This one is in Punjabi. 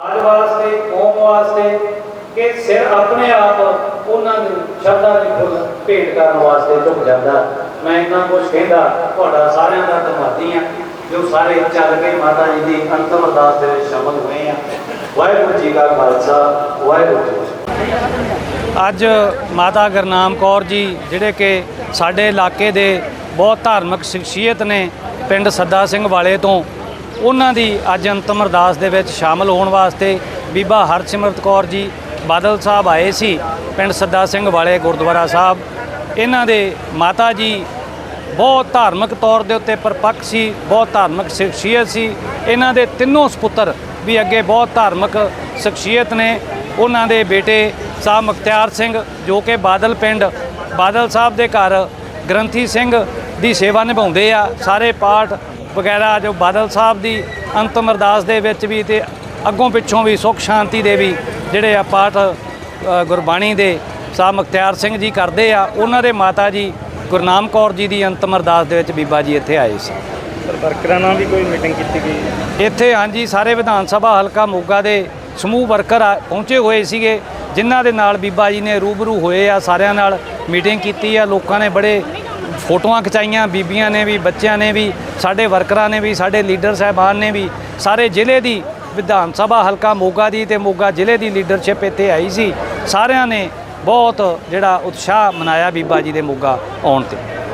ਸਮਾਜ ਵਾਸਤੇ, ਕੌਮ ਵਾਸਤੇ ਕਿ ਸਿਰ ਆਪਣੇ ਆਪ ਉਹਨਾਂ ਦੇ ਸ਼ਬਦਾਂ ਦੀ ਫੁੱਲ ਭੇਟ ਕਰਨ ਵਾਸਤੇ ਝੁਕ ਜਾਂਦਾ। ਮੈਂ ਇੰਨਾ ਕੁਝ ਕਹਿੰਦਾ, ਤੁਹਾਡਾ ਸਾਰਿਆਂ ਦਾ ਧੰਨਵਾਦੀ ਆ ਜੋ ਸਾਰੇ ਚੱਲ ਕੇ ਮਾਤਾ ਜੀ ਦੀ ਅੰਤਮ ਅਰਦਾਸ ਦੇ ਵਿੱਚ ਸ਼ਾਮਲ ਹੋਏ ਆ। ਵਾਹਿਗੁਰੂ ਜੀ ਕਾ ਖਾਲਸਾ, ਵਾਹਿਗੁਰੂ ਜੀ ਅੱਜ ਮਾਤਾ ਗੁਰਨਾਮ ਕੌਰ ਜੀ, ਜਿਹੜੇ ਕਿ ਸਾਡੇ ਇਲਾਕੇ ਦੇ ਬਹੁਤ ਧਾਰਮਿਕ ਸ਼ਖਸੀਅਤ ਨੇ, ਪਿੰਡ ਸੱਦਾ ਸਿੰਘ ਵਾਲੇ ਤੋਂ ਉਹਨਾਂ ਦੀ ਅੱਜ ਅੰਤਮ ਅਰਦਾਸ ਦੇ ਵਿੱਚ ਸ਼ਾਮਲ ਹੋਣ ਵਾਸਤੇ ਬੀਬਾ ਹਰਸਿਮਰਤ ਕੌਰ ਜੀ ਬਾਦਲ ਸਾਹਿਬ ਆਏ ਸੀ, ਪਿੰਡ ਸੱਦਾ ਸਿੰਘ ਵਾਲੇ ਗੁਰਦੁਆਰਾ ਸਾਹਿਬ। ਇਹਨਾਂ ਦੇ ਮਾਤਾ ਜੀ ਬਹੁਤ ਧਾਰਮਿਕ ਤੌਰ ਦੇ ਉੱਤੇ ਪਰਪੱਕ ਸੀ, ਬਹੁਤ ਧਾਰਮਿਕ ਸ਼ਖਸੀਅਤ ਸੀ। ਇਹਨਾਂ ਦੇ ਤਿੰਨੋਂ ਸੁਪੁੱਤਰ ਵੀ ਅੱਗੇ ਬਹੁਤ ਧਾਰਮਿਕ ਸ਼ਖਸੀਅਤ ਨੇ। ਉਹਨਾਂ ਦੇ ਬੇਟੇ ਸਾਹਿਬ ਮੁਖਤਿਆਰ ਸਿੰਘ, ਜੋ ਕਿ ਬਾਦਲ ਪਿੰਡ, ਬਾਦਲ ਸਾਹਿਬ ਦੇ ਘਰ ਗ੍ਰੰਥੀ ਸਿੰਘ ਦੀ ਸੇਵਾ ਨਿਭਾਉਂਦੇ ਆ। ਸਾਰੇ ਪਾਠ ਵਗੈਰਾ ਜੋ ਬਾਦਲ ਸਾਹਿਬ ਦੀ ਅੰਤਮ ਅਰਦਾਸ ਦੇ ਵਿੱਚ ਵੀ ਤੇ ਅੱਗੋਂ ਪਿੱਛੋਂ ਵੀ ਸੁਖ ਸ਼ਾਂਤੀ ਦੇ ਵੀ ਜਿਹੜੇ ਆ ਪਾਠ ਗੁਰਬਾਣੀ ਦੇ ਸਾਹਿਬ ਮੁਖਤਿਆਰ ਸਿੰਘ ਜੀ ਕਰਦੇ ਆ ਉਹਨਾਂ ਦੇ ਮਾਤਾ ਜੀ ਗੁਰਨਾਮ ਕੌਰ ਜੀ ਦੀ ਅੰਤਮ ਅਰਦਾਸ ਦੇ ਵਿੱਚ ਬੀਬਾ ਜੀ ਇੱਥੇ ਆਏ ਸੀ ਵਰਕਰਾਂ ਨਾਲ ਵੀ ਕੋਈ ਮੀਟਿੰਗ ਕੀਤੀ ਗਈ। ਇੱਥੇ ਹਾਂਜੀ ਸਾਰੇ ਵਿਧਾਨ ਸਭਾ ਹਲਕਾ ਮੋਗਾ ਦੇ ਸਮੂਹ ਵਰਕਰ ਆ- ਪਹੁੰਚੇ ਹੋਏ ਸੀਗੇ ਜਿਨ੍ਹਾਂ ਦੇ ਨਾਲ ਬੀਬਾ ਜੀ ਨੇ ਰੂਬਰੂ ਹੋਏ ਆ ਸਾਰਿਆਂ ਨਾਲ ਮੀਟਿੰਗ ਕੀਤੀ ਆ ਲੋਕਾਂ ਨੇ ਬੜੇ ਫੋਟੋਆਂ ਖਿਚਾਈਆਂ, ਬੀਬੀਆਂ ਨੇ ਵੀ, ਬੱਚਿਆਂ ਨੇ ਵੀ, ਸਾਡੇ ਵਰਕਰਾਂ ਨੇ ਵੀ, ਸਾਡੇ ਲੀਡਰ ਸਾਹਿਬਾਨ ਨੇ ਵੀ, ਸਾਰੇ ਜ਼ਿਲ੍ਹੇ ਦੀ ਵਿਧਾਨ ਸਭਾ ਹਲਕਾ ਮੋਗਾ ਦੀ ਤੇ ਮੋਗਾ ਜ਼ਿਲ੍ਹੇ ਦੀ ਲੀਡਰਸ਼ਿਪ ਇੱਥੇ ਆਈ ਸੀ। ਸਾਰਿਆਂ ਨੇ ਬਹੁਤ ਜਿਹੜਾ ਉਤਸ਼ਾਹ ਮਨਾਇਆ ਬੀਬਾ ਜੀ ਦੇ ਮੋਗਾ ਆਉਣ ਤੇ।